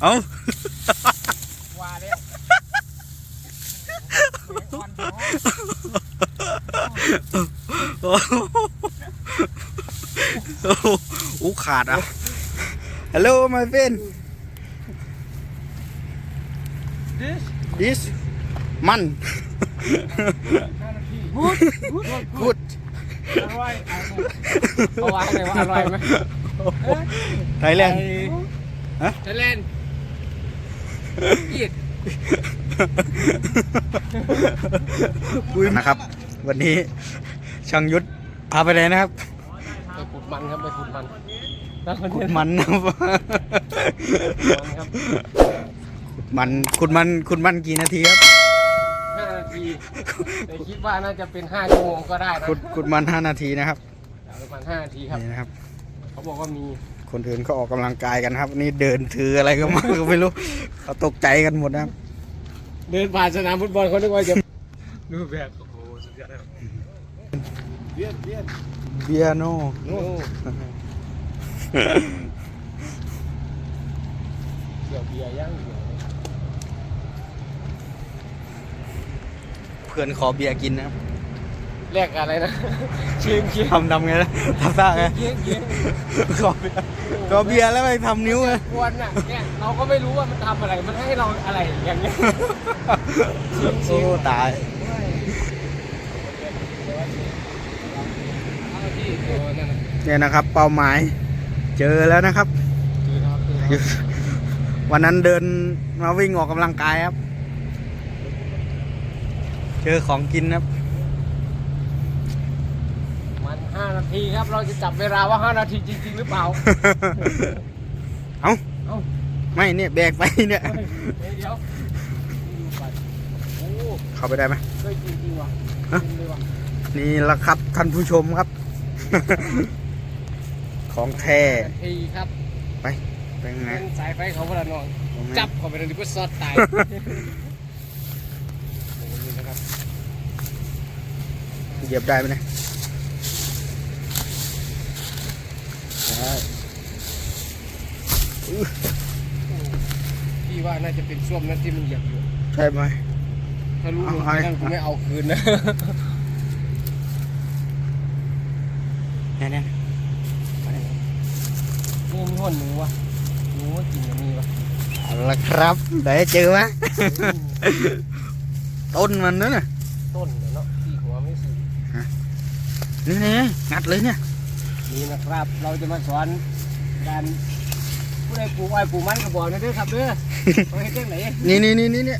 เอาว่าแล้วแม่งอ่อนท้องโอ้โหโอ้โหอู้ขาดอะ Hello my friend This this มันห้านาทีกูดกูด good อร่อยเขาว่าไงว่าอร่อยไหมไทยแลนด์ฮะไทยแลนด์ อีดนะครับ วันนี้ช่างยุทธพาไปเลยนะครับไปขุดมันครับไปขุดมันแล้วขุดมันนะครับครับขุดมันขุดมันขุดมันกี่นาทีครับห้านาทีแต่คิดว่าน่าจะเป็นห้าชั่วโมงก็ได้นะขุดขุดมัน5นาทีนะครับประมาณห้านาทีครับนี่นะครับ เขาบอกว่ามี คนอื่นก็ออกกำลังกายกันครับ นี่เดินถืออะไรก็มาก็ไม่รู้เขาตกใจกันหมดนะครับ เดินผ่านสนามฟุตบอลเขานึกว่าจะดูแบบโอ้โหสุดยอดเลยเบียดเบียดเบียโนโอ้เกี่ยวเบียร์ย่างเดียวเพื่อนขอเบียร์กินนะครับ แลกอะไรนะเชียงเชียงทำทำไงนะทำท่าไงเชียงเชียงขอเบียร์ขอเบียร์แล้วไปทำนิ้วไงกวนน่ะเนี่ยเราก็ไม่รู้ว่ามันทำอะไรมันให้เราอะไรอย่างเงี้ยโอ้ตายเอาที่เออนั่นน่ะเนี่ยนะครับ เป้าหมาย เจอแล้วนะครับคือครับคือครับ วันนั้นเดินมาวิ่งออกกำลังกายครับ เจอของกินครับ มันห้านาทีครับเราจะจับเวลาว่าห้านาทีจริง ๆ หรือเปล่า เอ้าเอ้า ไม่เนี่ยแบกไปเนี่ย เฮ้ยเดี๋ยวเดี๋ยวดูก่อนโอ้เข้าไปได้ไหมเคยจริงๆว่ะฮะจริงเลยว่ะนี่ละครับท่านผู้ชมครับ ของแท้นาทีครับไปเป็นไง เป็นสายไฟเขาพลันนองจับเข้าไปเลยดีกว่าซอดตาย โอ้โหนี่นะครับเหยียบได้ไหมเนี่ย ได้พี่ว่าน่าจะเป็นส้วมนั่นที่มันเหยียบอยู่ ใช่ไหม ถ้ารู้เอาลงเอาไปเลยนั่นกูไม่เอาคืนนะเนี่ยเนี่ยนี่มีห่นหนูวะหนูว่ากินอย่างนี้วะเอาละครับได้เจอไหมต้นมันนั่นน่ะต้นเนาะที่หัวไม่สูงนี่นี่งัดเลยเนี่ย นี่นะครับ เราจะมาสอนการผู้ใดปลูกอ้อยปลูกมันก็บอกนะเด้อครับเด้อเขาให้เจ้งไหนนี่นี่นี่นี่เนี่ย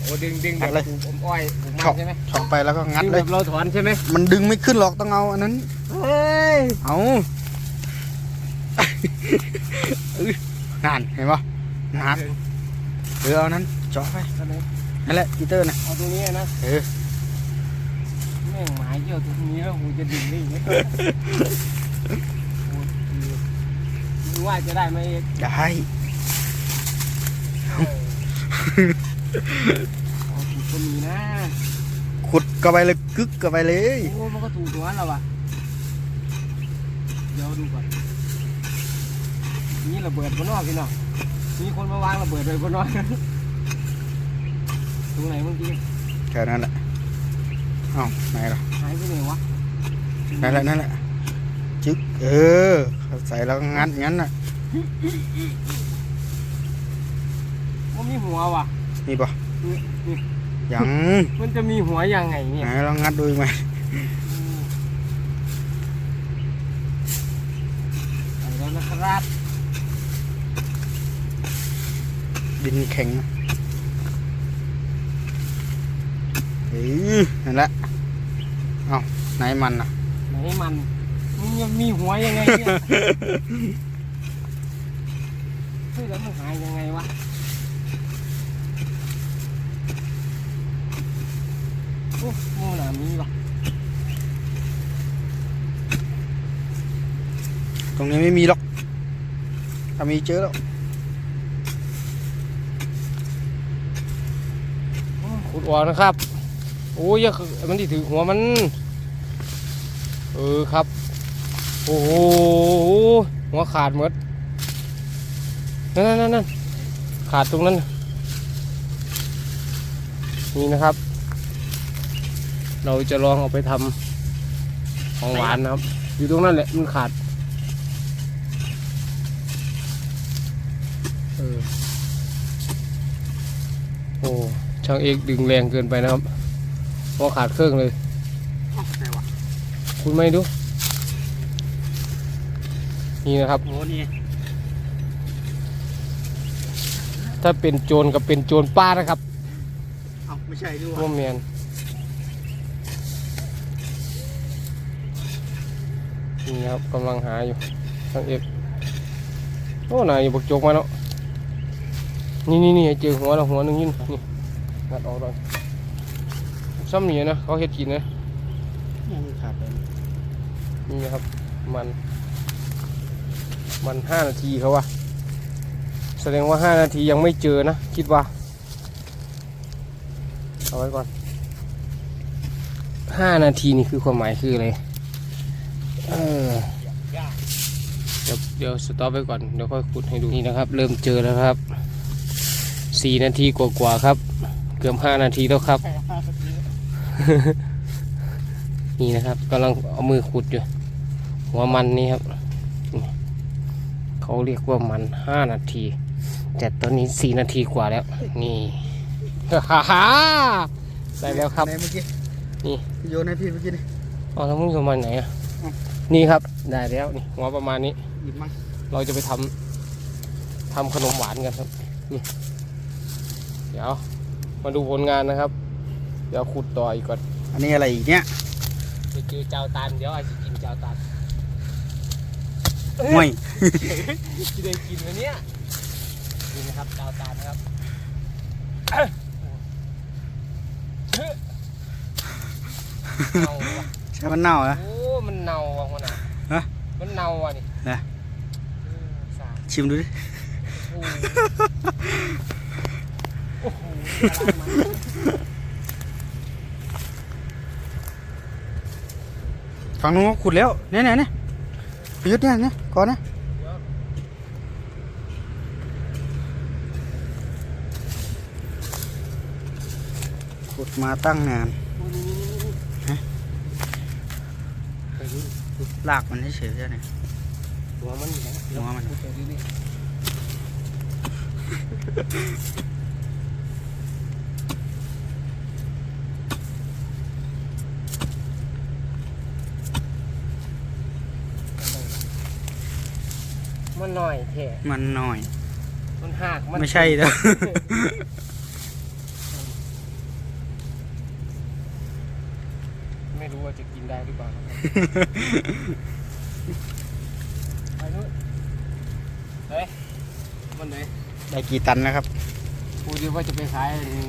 โอ้ดึงดึงงัแบดบเลย ปลูกอ้อยปลูกมัช็อนปใช่ไหมช็อปไปแล้วก็งัดดึงเลแบย บเราถอนใช่ไหมมันดึงไม่ขึ้นหรอกต้องเอาอันนั้น เฮ้ยเอาอื้อนานเห็นปะนัดเออเอานั้นเจาะไปนั่นแหละกีเตอร์นะเอาตรงนี้นะเออแม่งหมาเยี่ยวตรงนี้แล้วกูจะดึงได้ยังไงโอ้ยมึงว่าจะได้ไหมเอกได้ เอาถูกก็มีนะ ขุดก็ไปเลยกึกก็ไปเลย โอ้มันก็ถูกตัวนั้นแล้ววะเดี๋ยวดูก่อน นี่ระเบิดบนนอกพี่น้องมีคนมาวางระเบิดไว้บนนอก ตรงไหนเมื่อกี้ แค่นั้นแหละ อ้าไหนล่ะหายไปไหนวะนั่นแหละนั่นแหละจึ๊กเออใส่แล้วก็งัดงั้นน่ะมันมีหัวว่ะนี่ปะนี่นี่ยังมันจะมีหัวยังไงเนี่ยไหนลองงัดดูอีกไหมไปแล้วนะครับดินแข็งนะเฮ้ยนั่นแหละเอ้า ไหนมันอะไหนมันมันยังมีหัวยังไงเนี่ยเฮ้ยแล้วมันหายยังไงวะโอ้โมหนามีวะตรงนี้ไม่มีหรอกถ้ามีเจอแล้วขุดออกนะครับ โอ้ยอย่าคือมันที่ถือหัวมัน เออครับ โอ้โหหัวขาดหมดนั่นนั่นนั่นขาดตรงนั้น นี่นะครับ เราจะลองเอาไปทำของหวานนะครับ อยู่ตรงนั้นแหละมันขาดเออโอ้ช่างเอกดึงแรงเกินไปนะครับพราะขาดเครื่องเลย คุณไม่ดู นี่นะครับ โอ้นี่ถ้าเป็นโจรกับเป็นโจรป้านะครับเอ้าไม่ใช่ด้วยว่าแมนนี่ครับกำลังหาอยู่ทางเอกโอ้นายอยู่บกโจกมาแล้วนี่นี่นี่เจอหัวแล้วหัวหนึงยินนี่งัดออกตอนซ้ำนี่นะเขาเฮ็ดกินนะยังขาดไป นี่นะครับมันมันห้านาทีเขาว่าแสดงว่าห้านาทียังไม่เจอนะ คิดว่า เอาไว้ก่อนห้านาทีนี่คือความหมายคืออะไรเออเดี๋ยวเดี๋ยวสต็อปไว้ก่อน เดี๋ยวค่อยขุดให้ดูนี่นะครับ เริ่มเจอแล้วครับสี่นาทีกว่าๆครับ เกือบห้านาทีแล้วครับ นี่นะครับกำลังเอามือขุดอยู่ หัวมันนี่ครับนี่เขาเรียกว่ามันห้านาที แต่ตอนนี้สี่นาทีกว่าแล้ว นี่ฮ่าฮ่าได้แล้วครับ ไหนเมื่อกี้นี่โยนให้พี่เมื่อกี้นี่เอาแล้วมึงจะมาไหนอะอะ นี่ครับ ได้แล้วนี่หัวประมาณนี้หยิบมาเราจะไปทำทำขนมหวานกันครับ นี่ เดี๋ยว มาดูผลงานนะครับ เดี๋ยวขุดต่ออีกก่อน อันนี้อะไรอีกเนี่ย จะเจอเจ้าตานเดี๋ยวอาจจะกินเจ้าตานห่วยที่ได้กินวันเนี้ยนี่นะครับเจ้าตานนะครับเน่าว่ะใช่มันเน่าเหรอ โอ้มันเน่าว่ะคนน่ะฮะ มันเน่าว่ะนี่นะเออสาดชิมดูดิ โอ้โอ้โหละลายมัน ฝั่งนู้นก็ขุดแล้วเนี่ยเนี่ยเนี่ยประยุทธ์เนี่ยเนี่ยก่อนนะขุดมาตั้งนานฮะไปดูลากมันเฉยๆเนี่ยหัวมันอยู่ไหนหัวมัน ดูไปดิ มันหน่อยแท้มันหน่อย มันหักมันไม่ใช่แล้วไม่รู้ว่าจะกินได้หรือเปล่านะครับไปนู้นเฮ้ยมันไหนได้กี่ตันแล้วครับพูดดีว่าจะไปขายอันนี้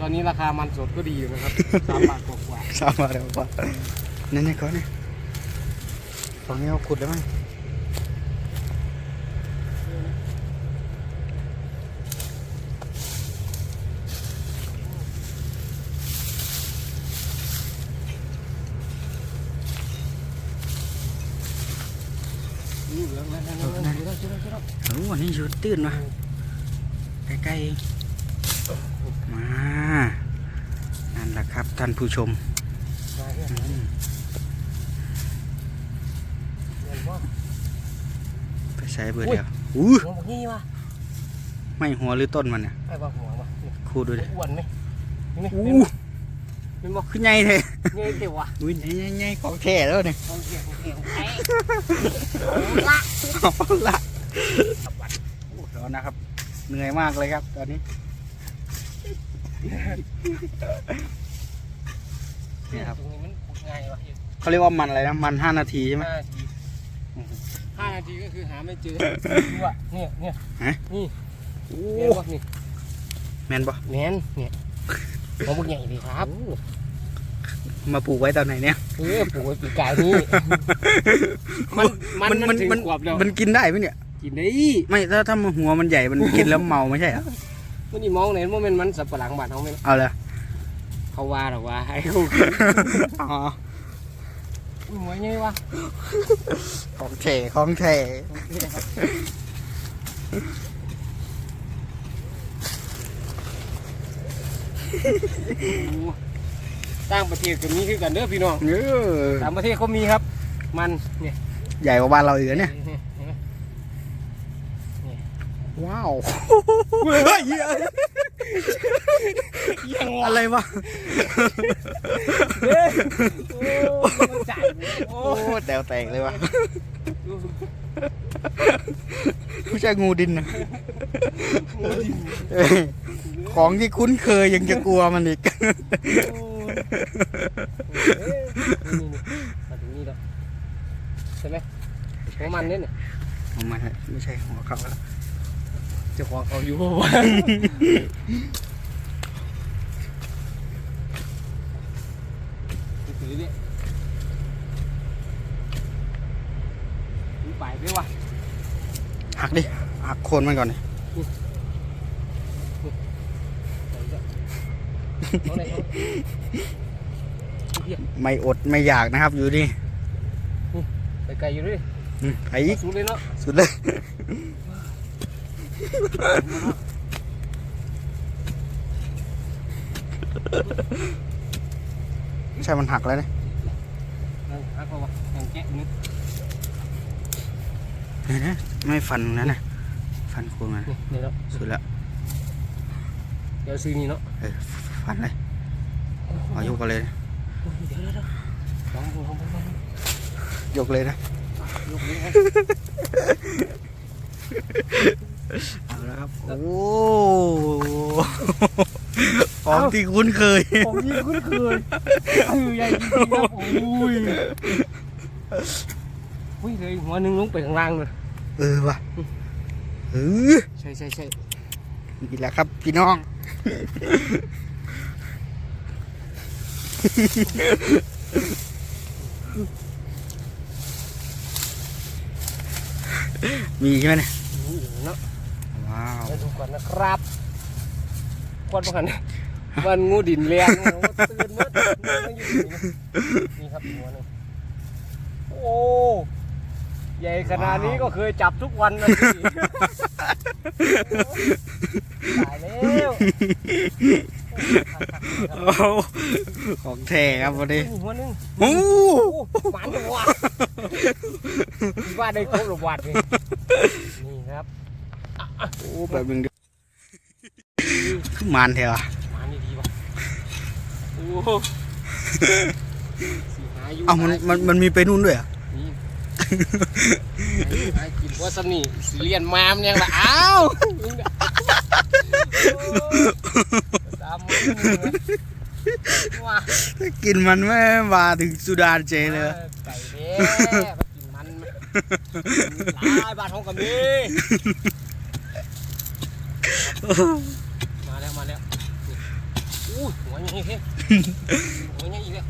ตอนนี้ราคามันสดก็ดีอยู่นะครับสามบาทกว่าทราบมาแล้วว่านั่นนี่ก่อนเนี่ยฝั่งนี้เขาขุดแล้วมั้ง ๆนี่เหลืองแล้วนั่นนั่นนั่นเจอแล้วเจอแล้วเจอแล้ว โอ้อันนี้อยู่ ตื้นว่ะใกล้ๆเองมานั่นแหละครับท่านผู้ชมมาเนี่ยอืมเห็นบ่ไปใช้เบอร์อุ้ยเดียวอู้หัวบอกงี้วะไม่หัวหรือต้นมันเนี่ยไอ้บ่หัววะนี่คูดูดิอ้วนไหมนี่อู้นี่เป็นบ่ขึ้นใหญ่เลยเงี้ยเดี๋ยววะอุ้ยใหญ่ใหญ่ๆของแท้แล้วเนี่ยเอาเกี่ยวเกี่ยวไอ้เอาละโอ้ ร้อนนะครับ เหนื่อยมากเลยครับ ตอนนี้เนี่ยครับตรงนี้มันขุดง่ายวะเขาเรียกว่ามันอะไรนะมันห้านาทีใช่ไหมห้านาทีห้านาทีก็คือหาไม่เจอดูอะเนี่ยเนี่ยฮะนี่โอ้เนี่ยบ่นี่แมนปะแมนเนี่ยของพวกใหญ่ดีครับ มาปลูกไว้ตอนไหนเนี่ยเออปลูกไว้ปีกายนี่มันมันมันถึงขวบแล้วมันกินได้ไหมเนี่ย กินได้ไม่ถ้าถ้ามันหัวมันใหญ่มันกินแล้วเมาไม่ใช่เหรอมันนี่มองไหนว่ามันมันสับปะหลังบาดเขาไม่นเอาเลยเขาว่าหรอกว่าให้เขาอ๋อหัวไงวะของแท้ของแท้เต่างประเทศก็มีคือกันเด้อพี่น้องเออต่างประเทศเขามีครับ มันเนี่ยใหญ่กว่าบ้านเราอีกนะเนี่ยเห็นไหม ว้าวเฮ้ยเหี้ยยังวะอะไรวะเด้อโอ้มันจ่ายโอ้โอ้แตวแตกเลยวะไม่ใช่งูดินนะเออของที่คุ้นเคยยังจะกลัวมันอีกนี่นี่มาถึงนี่แล้วใช่ไหมหัวมันเนี่ยเนี่ยของมันอะไม่ใช่หัวเขาแล้ว เจ้าของเขาอยู่วะถือเนี่ยถือไปด้วยวะหักดิ หักโคนมันก่อนดิเอาไหนเอาเหี้ยไม่อดไม่อยากนะครับอยู่นี่ไปไกลอยู่ด้วยอืมไปอีกสู้เลยเนาะสุดเลย ใช่มันหักแล้วเนี่ยนั่นฮักเขาวะยังแกะนึงเห็นไหมไม่ฟันนั่นนะฟันโคนมันนี่เดี๋ยวเราสุดแล้วเดี๋ยวซื้อนี่เนาะเออฟันเลยเอายกกันเลยนะเดี๋ยวเดี๋ยวเดี๋ยวลองดูลองดูลองดูยกเลยนะยกนี้ให้ เอาละครับ โอ้ของที่คุ้นเคย ผมยิงคุ้นเคยเออใหญ่จริงๆครับโอ้ยอุ้ยเลยหัวหนึงลงไปข้างล่างเลยเออว่ะเออใช่ใช่ใช่นี่แหละครับพี่น้อง มีใช่ไหมเนี่ยนี่เนาะ ว้าวไปดูก่อนนะครับควันประกันมันงูดินเลียงโอ้ตื่นหมดมันอยู่นี่นี่ครับหัวหนึงโอ้ใหญ่ขนาดนี้ก็เคยจับทุกวันนะพี่ตายแล้วโอ้โหของแท้ครับวันนี้หัวหนึงโอ้โอ้หวานจังวะคิดว่าได้ครบหรือวัดนี่นี่ครับ โหแบบนึงดิคือมานแถวอะหวานดีๆวะโอ้สีหาอยู่เอ้ามันมันมันมีไปนู่นด้วยเหรอะนี่หากินว่าสนี่สิเรียนมามยังละอ้าวตามมือว้ากินมันไม่มาถึงสุดานเจเลยไก่เด้มากินมันหลายบาทของกับมี มาแล้วมาแล้วอู้หัวยังไงเฮ้หัวยังอีกแล้ว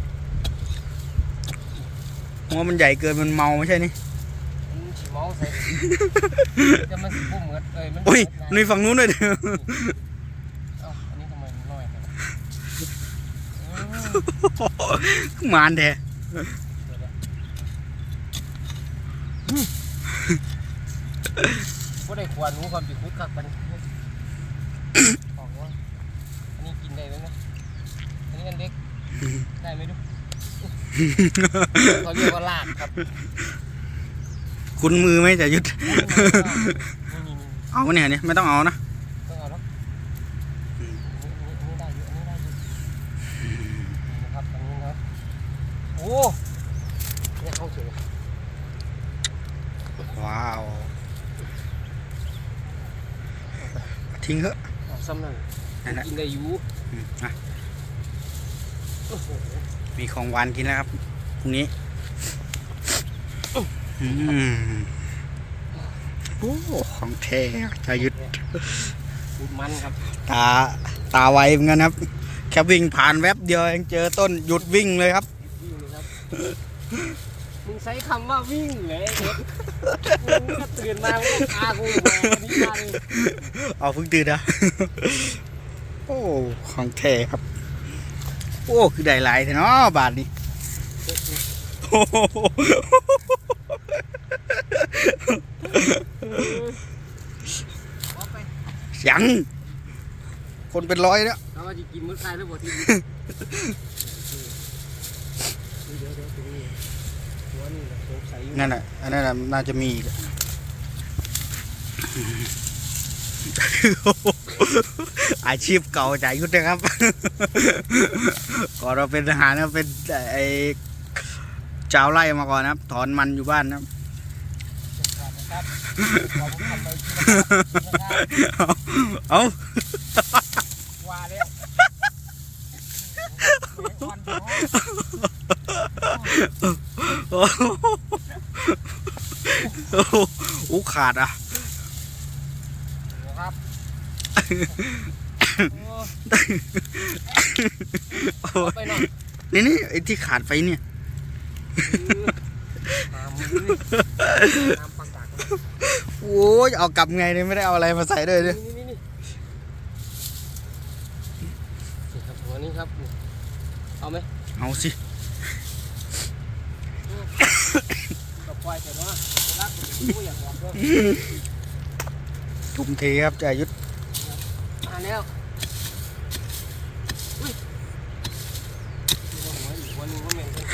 หัวมันใหญ่เกินมันเมาไม่ใช่นี่มันฉีเมาใส่จะมันสิบุ้มเหมือนเอ้ยมันโอ้ยเหมือนในฝั่งนู้นด้วยเด้อเอ้าอันนี้ทำไมมันน้อยจังอืมมานแท้ก็ได้ควรรู้ความจิคุดคักมันของว่าอันนี้กินได้ไหมนะ อันนี้อันเล็ก ได้ไหมดูเขาเรียกว่าลากครับคุณมือไหมจะยุดนี่นี่นี่เอาเนี่ยนี่ไม่ต้องเอานะต้องเอาเนาะอันนี้อันนี้ได้อยู่อันนี้ได้อยู่นี่นะครับอันนี้นะโอ้เนี่ยเข้าเฉยว้าว ทิ้งเถอะเอาซ้ำนั่นนั่นแหละกินได้อยู่ อืมอะโอ้โห มีของหวานกินแล้วครับพรุ่งนี้อืมโอ้ของแท้จะยุดพูดมันครับ ตาตาไวเหมือนกันครับ แค่วิ่งผ่านแวบเดียวเองเจอต้นหยุดวิ่งเลยครับวิ่งเลยครับมึงใช้คำว่าวิ่งเลยเด็กมึงก็ตื่นมามึงก็พากูมาวันนี้มาเลยเอาเพิ่งตื่นนะโอ้ของแท้ครับ โอ้คือได้หลายแท้เนาะบาทนี้โอ้โหยังคนเป็นร้อยแล้วเราว่าจะกินมื้อใครแล้วบ่ที่เดี๋ยวเดี๋ยวตรงนี้ตัวนี้นะสงสัยอยู่นั่นแหละอันนั้นน่ะน่าจะมีอีก อาชีพเก่าจ่ายยุทธนะครับ ก่อนเราเป็นทหารนะเป็นไอ้เจ้าไร่มาก่อนนะครับ ถอนมันอยู่บ้านนะครับเราเอาว่าแล้วโอ้โหขาดอะ ครับ โอ้ยไปหน่อยนี่นี่ไอ้ที่ขาดไปเนี่ยตามมือนี่ตามปากกากันโอ้ยเอากลับไงเนี่ยไม่ได้เอาอะไรมาใส่ด้วยนี่เนี่ยนี่นี่นี่นี่ครับหัวนี้ครับนี่เอาไหมเอาสิก็ปล่อยแต่ว่ารักผู้อย่างบอกด้วยทุ่มเทครับจ่ายยุทธ มาแล้วอุ้ยหัวหัวอีกหัวหนึงก็เหม็นเลย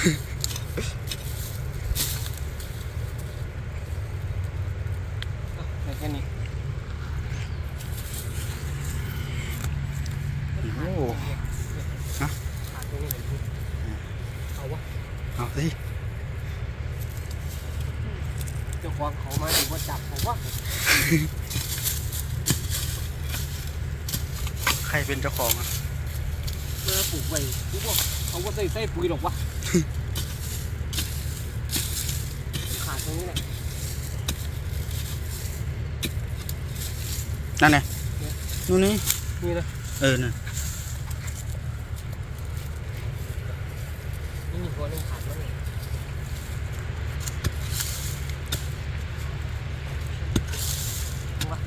อะได้แค่นี้ โอ้ ขาดตรงนี้เห็นไหมเอาวะ เอาสิ เจ้าของเขามาถือว่าจับผมว่า ใครเป็นเจ้าของอะ เมื่อปลูกไว้ทุกพวกเขาก็ใส่ใส่ปุ๋ยหรอกวะขาดตรงนี้แหละ นั่นไงนู่นนี่ นี่นะ เออนั่น นี่มีหัวหนึงขาดแล้วนี่วะ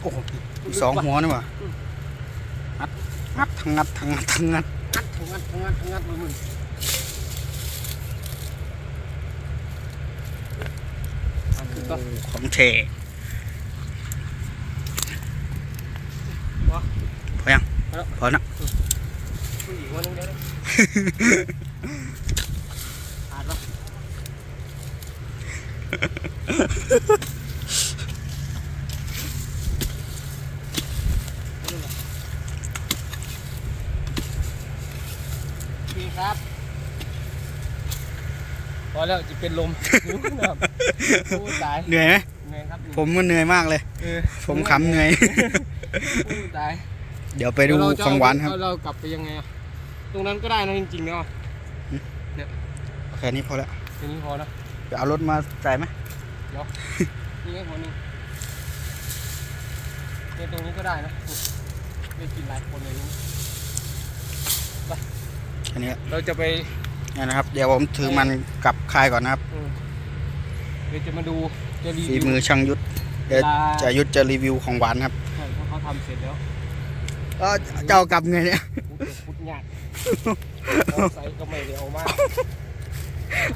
โอ้โหอีกสองหัวนี่หว่างัดงัดทั้งงัดทั้งงัดทั้งงัดงัดทั้งงัดทั้งงัดทั้งงัดมือมึงโอ้ของเทพอยัง พอนะผู้หญิงหัวหนึงเดี๋ยวนะขาดแล้วพี่ครับ พอแล้วจะเป็นลมหิวนะครับโอ้ตายเหนื่อยไหมเหนื่อยครับผมก็เหนื่อยมากเลยเออผมขำเหนื่อยโอ้ตาย เดี๋ยวไปดูเยเรจะของหวานครับเเรากลับไปยังไงอะตรงนั้นก็ได้นะจริงๆแล้วอะแค่นี้พอแล้วทีนี้พอนะจะเอารถมาใส่ไหมนี่ไงหัวหนึงเนี่ยตรงนี้ก็ได้นะได้กินหลายคนเลยนี่แค่นี้เราจะไปนี่นะครับ เดี๋ยวผมถือมันกลับค่ายก่อนนะครับเออเดี๋ยวจะมาดูจะรีฝีวิวมือช่างยุทธเดี๋ยวเวลาจะยุทธจะรีวิวของหวานครับ ใช่เพราะเขาทำเสร็จแล้ว เออจะเอากลับไงเนี่ยพุดพุดยากเอาใส่ก็ไม่ได้เอามา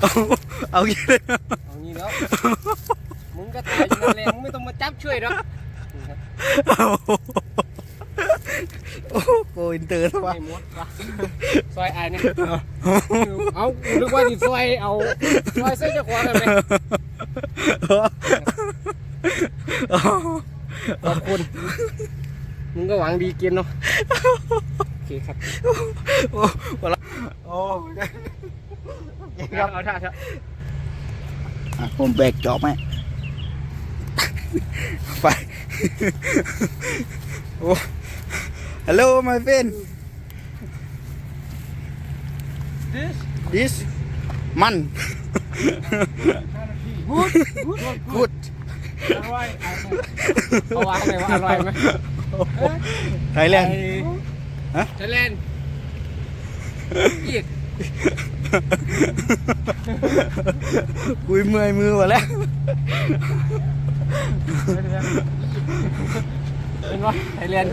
เอาเอาอย่างนี้เลยเอางี้แล้วมึงก็ถ่ายอยู่นั่นแหละมึงไม่ต้องมาจับช่วยหรอกนี่ครับโอ้โหโกอินเตอร์ทว่าไม่หมดวะซอยไอ้นี่เอากูนึกว่าสิซอยเอาซอยเส้นเจะควงกันไหมขอบคุณ มึงก็หวังดีเกินเนาะ โอเคครับ โอ้โหละโอ้ยครับเอาท่าเถอะอะผมแบกจอบไหมไป โอ้ Hello my friend this มันพูดพูดพูด good อร่อยเขาว่าไงว่าอร่อยไหมไทยแลนด์ฮะไทยแลนด์อีกกุยเมื่อยมือหมดแล้วเป็นว่าไทยแลนด์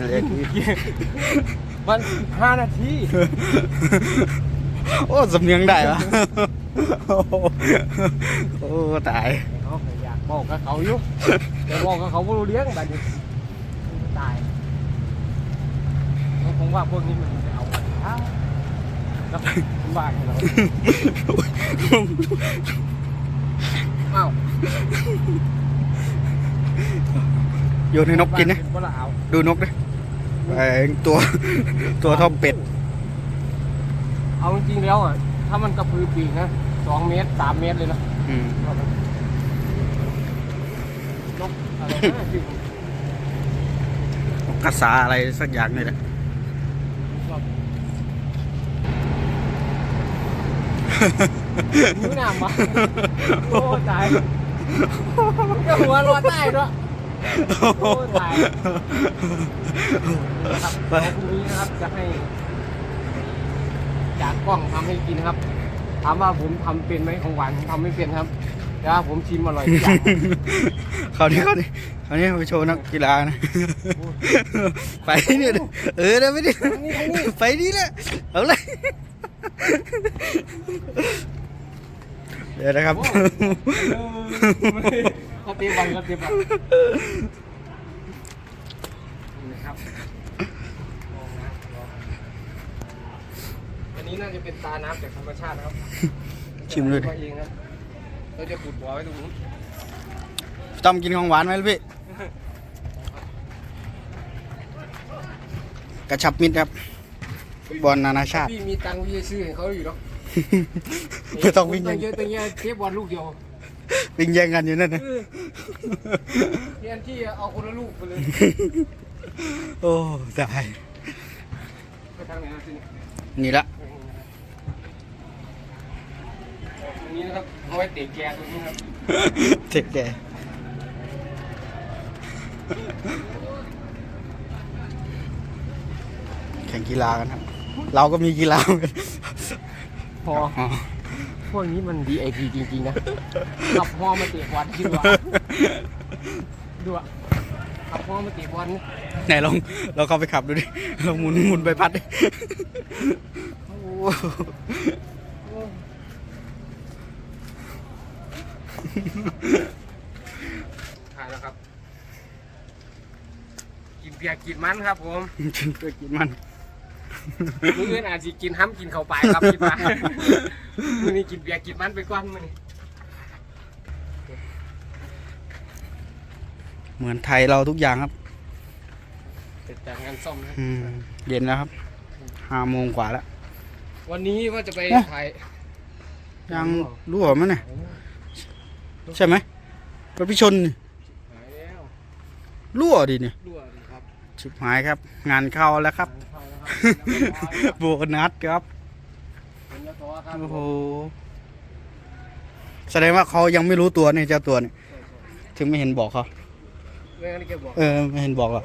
มันห้านาทีโอ้สำเนียงได้ปะโอ้ ตาย บอกกับเขาอยู่ แต่บอกกับเขาไม่รู้เลี้ยงแบบนี้ตายเขาคงว่าพวกนี้มันไปเอากันท้าแล้วบ้าของเราเอ้าโยนให้นกกินนะ เป็ว่าเราเอาดูนกดิไอ้ตัวตัวเท่าเป็ด เอาจริงๆแล้วอะถ้ามันกระพือปีกนะสองเมตรสามเมตรเลยนะอืมนกอะไรนะที่ผมน กกระสาอะไรสักอย่างนี่แหละชอบนิ้วหนามมาโอ้ตายก็หัวรอใต้ด้วยโอ้ตายครับวพรุ่งนี้นะครับจะให้ จากกล้องทำให้กินครับถามว่าผมทำเป็นไหมของหวานผมทำไม่เป็นครับ แต่ว่าผมชิมอร่อยทุกอย่างคราวนี้คราวนี้คราวนี้ไปโชว์นักกีฬานะ ไปเนี่ยเออเดี๋ยวไปดินี่นี่ไปนี่แหละเอาเลยเดี๋ยวนะครับเขาเตรียมบอลเขาเตรียมบอลนี่นะครับอันนี้น่าจะเป็นตาน้ำจากธรรมชาตินะครับชิมเลยดิ เองครับ เราจะขุดบ่อไว้ตรงนู้นต้อมกินของหวานไหมลูกพี่ กระชับมิตรครับฟุตบอลนานาชาติ พี่มีตังค์พี่จะซื้อให้เขาอยู่หรอกไม่ต้องวิ่งตัยังงค์เยอะตังค์เยอะเทปบอลลูกเดียววิ่งแย่งกันอยู่นั่นนะเออเรียนที่เอาคนละลูกไปเลยโอ้ตายไปทางไหนนะที่นี่นี่ละ ต รงนี้นะครับเอาไว้เตะแกตรงนี้ครับเจ็บแกแข่งกีฬากันครับ เราก็มีกีฬาเหมือนกันพออ๋อพวกนี้มัน VIP จริงๆนะขับฮอมาเตะบอลคิดว่าดูอะขับฮอมาเตะบอลนี่ไหนลองเราเข้าไปขับดูดิลองหมุนหมุนไปพัดดิ โอ้ ถ่ายแล้วครับ กินเบียร์กินมันครับ ผมกินเพื่อกินมันมื้ออื่นอาจจะกินห้ำกินเข้าไปครับคิดว่ามื้อนี้กินเบียร์กินมันไปก่อนมื้อนี้เหมือนไทยเราทุกอย่างครับเสร็จจากงานซ่อมนะอืมเย็นแล้วครับห้าโมงกว่าแล้ววันนี้ว่าจะไปเอ๊ะถ่ายยังรั่วมั้ยเนี่ย ใช่ไหมรถพี่ชนนี่หายแล้วรั่วดิเนี่ยรั่วดีครับชิบหายครับ งานเข้าแล้วครับเข้าแล้วครับโบนัสครับเป็นยะท้อครับโอ้โหแสดงว่าเขายังไม่รู้ตัวเนี่ยเจ้าตัวเนี่ยถึงไม่เห็นบอกเขาเรื่องนี้แกบอกเออไม่เห็นบอกหรอก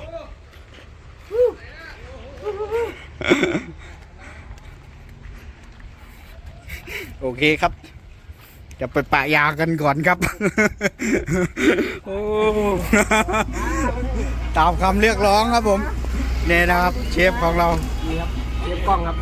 โอเคครับ จะไปปะยากันก่อนครับ โอ้ตามคำเรียกร้องครับผมเนี่ยนะครับ เชฟของเรา นี่ครับ เชฟกล้องครับ